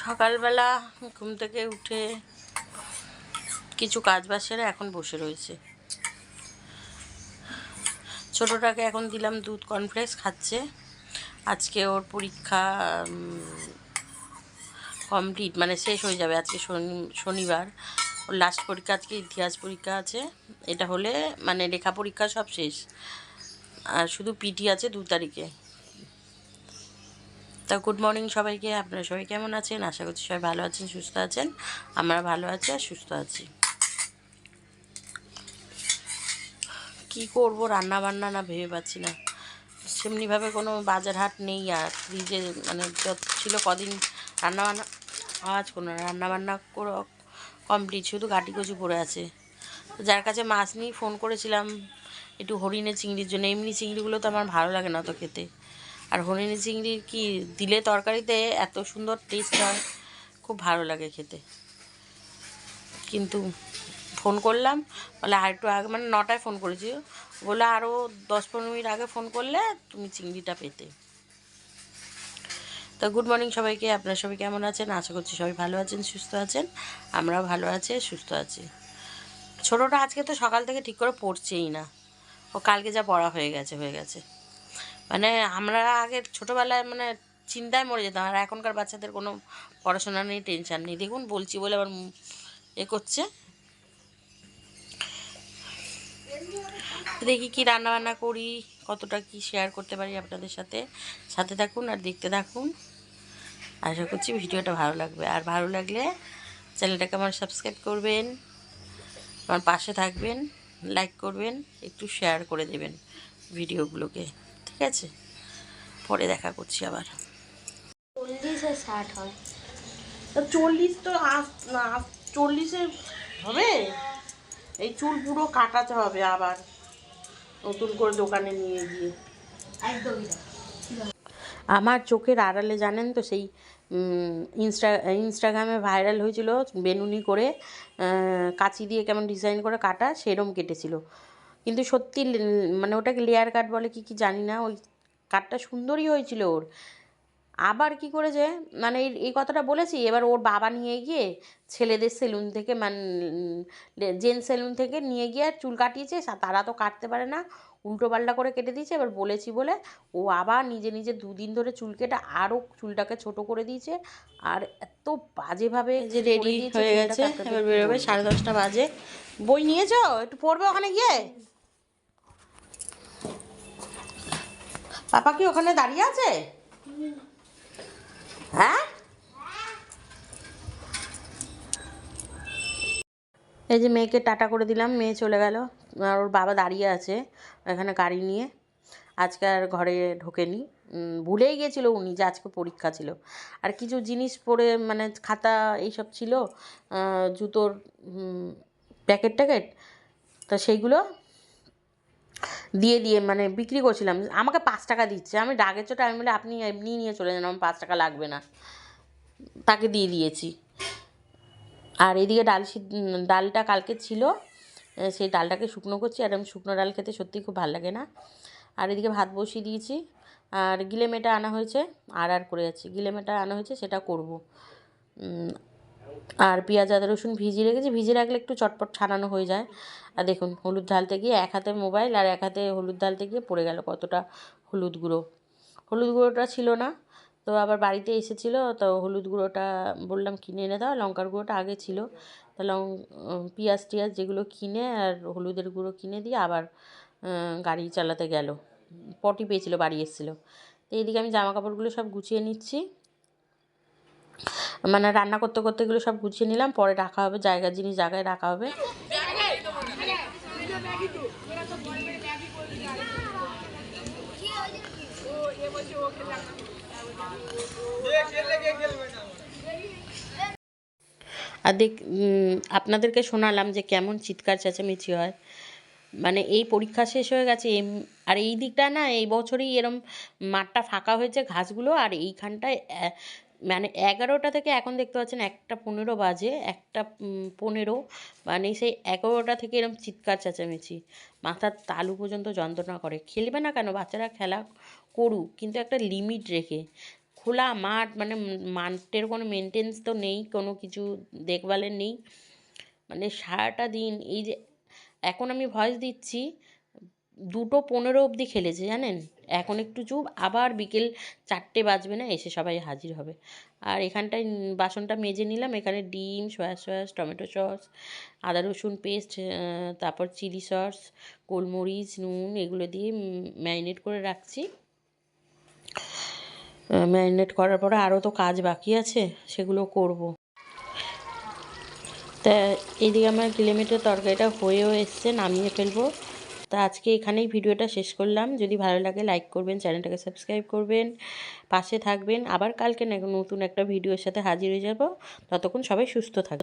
সকালবেলা ঘুম থেকে উঠে কিছু কাজ বাজ এখন বসে রয়েছে। ছোটোটাকে এখন দিলাম দুধ কর্নফ্লেক্স, খাচ্ছে। আজকে ওর পরীক্ষা কমপ্লিট মানে শেষ হয়ে যাবে আজকে শনি, শনিবার। ওর লাস্ট পরীক্ষা, আজকে ইতিহাস পরীক্ষা আছে। এটা হলে মানে লেখা পরীক্ষা সব শেষ। আর শুধু পিটি আছে দু তারিখে। তা গুড মর্নিং সবাইকে। আপনারা সবাই কেমন আছেন? আশা করছি সবাই ভালো আছেন, সুস্থ আছেন। আমরা ভালো আছি আর সুস্থ আছি। কি করব? রান্না বান্না না ভেবে পাচ্ছি না। সেমনিভাবে কোনো বাজার হাট নেই আর ফ্রিজে মানে যত ছিল কদিন রান্না বান্না আওয়াজ কোনো রান্না বান্না করে কমপ্লিট শুধু গাটি কচু পড়ে আছে। যার কাছে মাছ নিয়ে ফোন করেছিলাম, একটু হরিণের চিংড়ির জন্য। এমনি চিংড়িগুলো তো আমার ভালো লাগে না তো খেতে। আর হরিণের চিংড়ির কি দিলে তরকারিতে এত সুন্দর টেস্ট হয়? খুব ভালো লাগে খেতে। কিন্তু ফোন করলাম, বলে আর একটু আগে মানে নটায় ফোন করেছি। বলে আরও দশ পনেরো মিনিট আগে ফোন করলে তুমি চিংড়িটা পেতে। তো গুড মর্নিং সবাইকে, আপনারা সবাই কেমন আছেন? আশা করছি সবাই ভালো আছেন, সুস্থ আছেন। আমরাও ভালো আছি সুস্থ আছি। ছোটোটা আজকে তো সকাল থেকে ঠিক করে পড়ছেই না। ও কালকে যা পড়া হয়ে গেছে হয়ে গেছে। মানে আমরা আগে ছোটোবেলায় মানে চিন্তায় মরে যেতাম, আর এখনকার বাচ্চাদের কোনো পড়াশোনা নেই টেনশান নেই। দেখুন, বলছি বলে আবার এ করছে। দেখি কি রান্না বান্না করি, কতটা কি শেয়ার করতে পারি আপনাদের সাথে। সাথে থাকুন আর দেখতে থাকুন। আশা করছি ভিডিওটা ভালো লাগবে। আর ভালো লাগলে চ্যানেলটাকে আমার সাবস্ক্রাইব করবেন, আমার পাশে থাকবেন লাইক করবেন, একটু শেয়ার করে দেবেন ভিডিওগুলোকে। আছে? পরে দেখা করছি আবার। চল্লিশ ষাট হয়। চল্লিশ তো চল্লিশে হবে? এই চুল পুরো কাটাতে হবে আবার। নতুন করে দোকানে নিয়ে গিয়ে। একদমই আমার চোখের আড়ালে জানেন তো সেই ইনস্টা ইনস্টাগ্রামে ভাইরাল হয়েছিল বেনুনি করে আহ, কাঁচি দিয়ে কেমন ডিজাইন করে কাটা সেরম কেটেছিল। কিন্তু সত্যি মানে ওটাকে লেয়ার কাট বলে কি কি জানি না ওই কাটটা সুন্দরই হয়েছিল ওর। আবার কি করেছে মানে এই এই কথাটা বলেছি এবার ওর বাবা নিয়ে গিয়ে ছেলেদের সেলুন থেকে মানে জেন্টস সেলুন থেকে নিয়ে গিয়ে চুল কাটিয়েছে তারা তো কাটতে পারে না। উল্টো পাল্টা করে কেটে দিয়েছে এবার বলেছি বলে ও আবার নিজে নিজে দুদিন ধরে চুল কেটে আরও চুলটাকে ছোট করে দিয়েছে আর এত বাজেভাবে যে রেডি হয়ে গেছে এবার বেরোবে সাড়ে দশটা বাজে। বই নিয়েছো? একটু পড়বে ওখানে গিয়ে? পাপা কি ওখানে দাঁড়িয়ে আছে? হ্যাঁ? এই যে মেয়েকে টাটা করে দিলাম, মেয়ে চলে গেল। আর ওর বাবা দাঁড়িয়ে আছে এখানে গাড়ি নিয়ে। আজকে আর ঘরে ঢোকেনি। ভুলেই গেছিল উনি যে আজকে পরীক্ষা ছিল। আর কিছু জিনিস পরে মানে খাতা এইসব ছিল জুতোর প্যাকেট ট্যাকেট তো সেইগুলো দিয়ে দিয়ে মানে বিক্রি করছিলাম। আমাকে পাঁচ টাকা দিচ্ছে। আমি রাগের চোটে আমি বলে, আপনি এমনি নিয়ে চলে যান, আমার পাঁচ টাকা লাগবে না। তাকে দিয়ে দিয়েছি। আর এদিকে ডাল ডালটা কালকে ছিল। সেই ডালটাকে শুকনো করছি। আর আমি শুকনো ডাল খেতে সত্যিই খুব ভালো লাগে না। আর এদিকে ভাত বসিয়ে দিয়েছি। আর গিলেমেটা আনা হয়েছে। আর আর করে যাচ্ছি। গিলেমেটা আনা হয়েছে, সেটা করব। আর পেঁয়াজ, আদা, রসুন ভিজিয়ে রেখেছি। ভিজিয়ে রাখলে একটু চটপট ছাড়ানো হয়ে যায়। আর দেখুন, হলুদ ঢালতে গিয়ে এক হাতে মোবাইল আর এক হাতে হলুদ ঢালতে গিয়ে পড়ে গেল কতটা হলুদ গুঁড়ো। হলুদ গুঁড়োটা ছিল না, তো আবার বাড়িতে এসেছিল, তো হলুদ গুঁড়োটা বললাম কিনে এনে দাও, লঙ্কার গুঁড়োটা আগে ছিল। তা লং পেঁয়াজ টিয়াজ যেগুলো কিনে আর হলুদের গুঁড়ো কিনে দিয়ে আবার গাড়ি চালাতে গেল। পটি পেয়েছিল, বাড়ি এসেছিল। তো এইদিকে আমি জামা কাপড়গুলো সব গুছিয়ে নিচ্ছি। মানে রান্না করতে করতে এগুলো সব গুছিয়ে নিলাম, পরে রাখা হবে জায়গার জিনিস জায়গায় রাখা হবে। আর দেখ আপনাদেরকে শোনালাম যে কেমন চিৎকার চেঁচামেচি হয়। মানে এই পরীক্ষা শেষ হয়ে গেছে আর এই দিকটা না, এই বছরই এরম মাঠটা ফাঁকা হয়েছে ঘাসগুলো, আর এইখানটায় মানে এগারোটা থেকে এখন দেখতে পাচ্ছেন একটা পনেরো বাজে, একটা পনেরো মানে সেই এগারোটা থেকে এরম চিৎকার চেঁচামেচি। মাথার তালু পর্যন্ত যন্ত্রণা করে। খেলবে না কেন? বাচ্চারা খেলা করুক, কিন্তু একটা লিমিট রেখে। খোলা মাঠ মানে মাঠের কোনো মেনটেন্স তো নেই, কোনো কিছু দেখভালের নেই। মানে সারাটা দিন এই যে, এখন আমি ভয়েস দিচ্ছি দুটো পনেরো অবধি খেলেছে জানেন? এখন একটু চুপ, আবার বিকেল চারটে বাজবে না, এসে সবাই হাজির হবে। আর এখানটায় বাসনটা মেজে নিলাম, এখানে ডিম, সয়া সস, টমেটো সস, আদা রসুন পেস্ট তারপর চিলি সস, গোলমরিচ, নুন, এগুলো দিয়ে ম্যারিনেট করে রাখছি। ম্যারিনেট করার পরে আরও তো কাজ বাকি আছে, সেগুলো করব। তা এইদিকে আমার কিলোমিটার তরকারিটা হয়েও এসছে, নামিয়ে ফেলব। তা আজকে এখানেই ভিডিওটা শেষ করলাম। যদি ভালো লাগে লাইক করবেন, চ্যানেলটাকে সাবস্ক্রাইব করবেন, পাশে থাকবেন। আবার কালকে নতুন একটা ভিডিওর সাথে হাজির হয়ে যাব। ততক্ষণ সবাই সুস্থ থাক